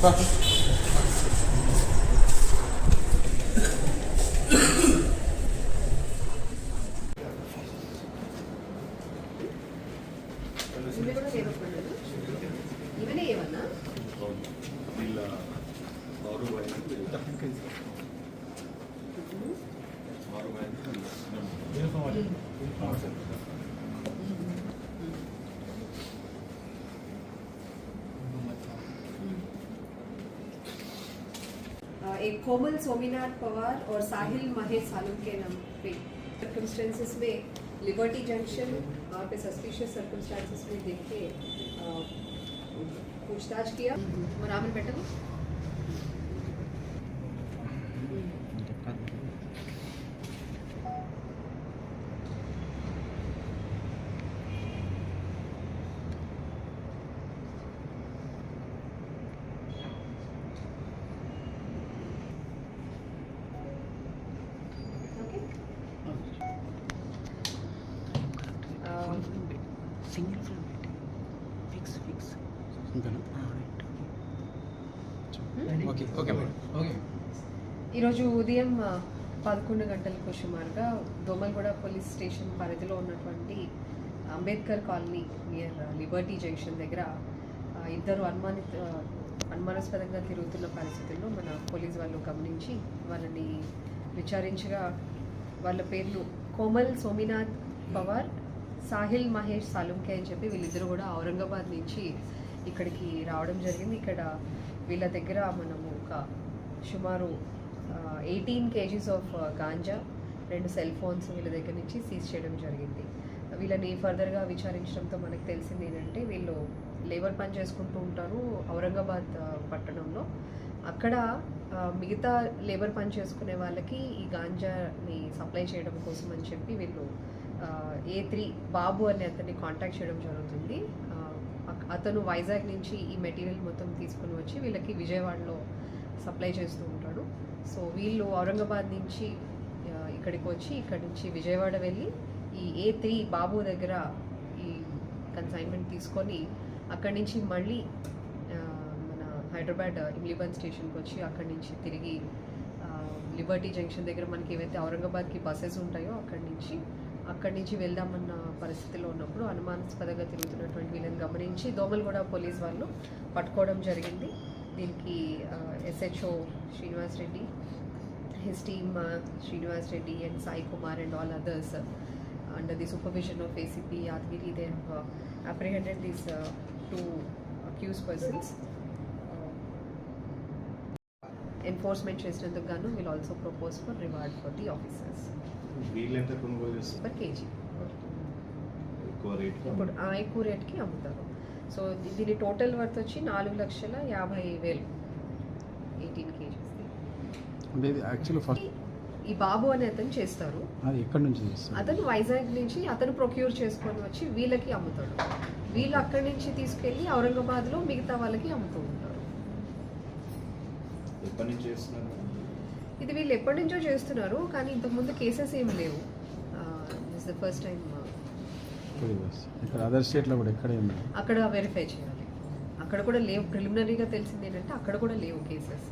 Tá. एक कोमल सोमीनाथ पवार और साहिल महेश सालम के नाम पे सर्कमस्टेंसेस में लिबर्टी जंक्शन वहाँ पे सस्पिशियस सर्कमस्टेंसेस में देख के पूछताछ किया। मनामन बेटा సింగిల్ ఫ్రేమ్ పెట్టి. Fix fix. Okay okay okay ఈరోజు ఉదయం పదకొండు గంటలకు సుమారుగా దోమల్గూడ పోలీస్ స్టేషన్ పరిధిలో ఉన్నటువంటి Ambedkar colony near Liberty junction దగ్గర ఇద్దరు అనుమానిత అనుమానాస్పదంగా తిరుగుతున్న పరిస్థితుల్లో మన పోలీస్ వాళ్ళు గమనించి వాళ్ళని విచారించగా వాళ్ళ పేర్లు కోమల్ సోమినాథ్ పవార్ సాహిల్ మహేష్ సాలుంకే అని చెప్పి వీళ్ళిద్దరూ కూడా ఔరంగాబాద్ నుంచి ఇక్కడికి రావడం జరిగింది. ఇక్కడ వీళ్ళ దగ్గర మనము ఒక సుమారు ఎయిటీన్ కేజీస్ ఆఫ్ గాంజా రెండు సెల్ ఫోన్స్ వీళ్ళ దగ్గర నుంచి సీజ్ చేయడం జరిగింది. వీళ్ళని ఫర్దర్గా విచారించడంతో మనకు తెలిసింది ఏంటంటే వీళ్ళు లేబర్ పని చేసుకుంటూ ఉంటారు ఔరంగాబాద్ పట్టణంలో. అక్కడ మిగతా లేబర్ పని చేసుకునే వాళ్ళకి ఈ గాంజాని సప్లై చేయడం కోసం అని చెప్పి వీళ్ళు ఏ త్రీ బాబు అనే అతన్ని కాంటాక్ట్ చేయడం జరుగుతుంది. అతను వైజాగ్ నుంచి ఈ మెటీరియల్ మొత్తం తీసుకుని వచ్చి వీళ్ళకి విజయవాడలో సప్లై చేస్తూ ఉంటాడు. సో వీళ్ళు ఔరంగాబాద్ నుంచి ఇక్కడికి వచ్చి ఇక్కడి నుంచి విజయవాడ వెళ్ళి ఈ ఏ త్రీ బాబు దగ్గర ఈ కన్సైన్మెంట్ తీసుకొని అక్కడి నుంచి మళ్ళీ మన హైదరాబాద్ ఇమ్లీబన్ స్టేషన్కి వచ్చి అక్కడి నుంచి తిరిగి లిబర్టీ జంక్షన్ దగ్గర మనకి ఏవైతే ఔరంగాబాద్కి బస్సెస్ ఉంటాయో అక్కడి నుంచి అక్కడి నుంచి వెళ్దామన్న పరిస్థితిలో ఉన్నప్పుడు అనుమానాస్పదంగా తిరుగుతున్నటువంటి వీళ్ళని గమనించి దోమలగూడ పోలీస్ వాళ్ళు పట్టుకోవడం జరిగింది. దీనికి SHO Srinivas Reddy his team Srinivas Reddy and Sai Kumar and all others and the supervision of ACP Yadagiri they apprehended these two accuse persons Enforcement చేసినందుకు గాను propose for reward for the officers. వీళ్ళు ఎంత కొనుగోలు చేస్తారు? Per kg. ఎక్కువ rate ఇప్పుడు ఆ ఎక్కువ రేట్కి అమ్ముతారు. సో దీని టోటల్ వర్త్ వచ్చి నాలుగు లక్షల యాభై వేలు. ఎయిటీన్ కేజీస్ అంటే ఇది యాక్చువల్లీ ఫస్ట్ ఈ బాబు అనే అతను చేస్తారు. అది ఎక్కడి నుంచి చేస్తారు? అతను వైజాగ్ నుంచి అతను ప్రొక్యూర్ చేసుకొని వచ్చి వీళ్ళకి అమ్ముతాడు. వీళ్ళు అక్కడి నుంచి తీసుకెళ్ళి ఔరంగాబాద్లో మిగతా వాళ్ళకి అమ్ముతూ ఉంటారు. ఎప్పటి నుంచి చేస్తున్నారు? ఇది వీళ్ళు ఎప్పటి నుంచో చేస్తున్నారు కానీ ఇంతకుముందు కేసెస్ ఏమి లేవు. This the first time. ఇక్కడ అదర్ స్టేట్లో కూడా ఎక్కడ. అక్కడ వెరిఫై చేయాలి. అక్కడ కూడా లేవు ప్రిలిమినరీగా తెలిసింది ఏంటంటే అక్కడ కూడా లేవు cases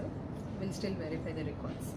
will still verify the records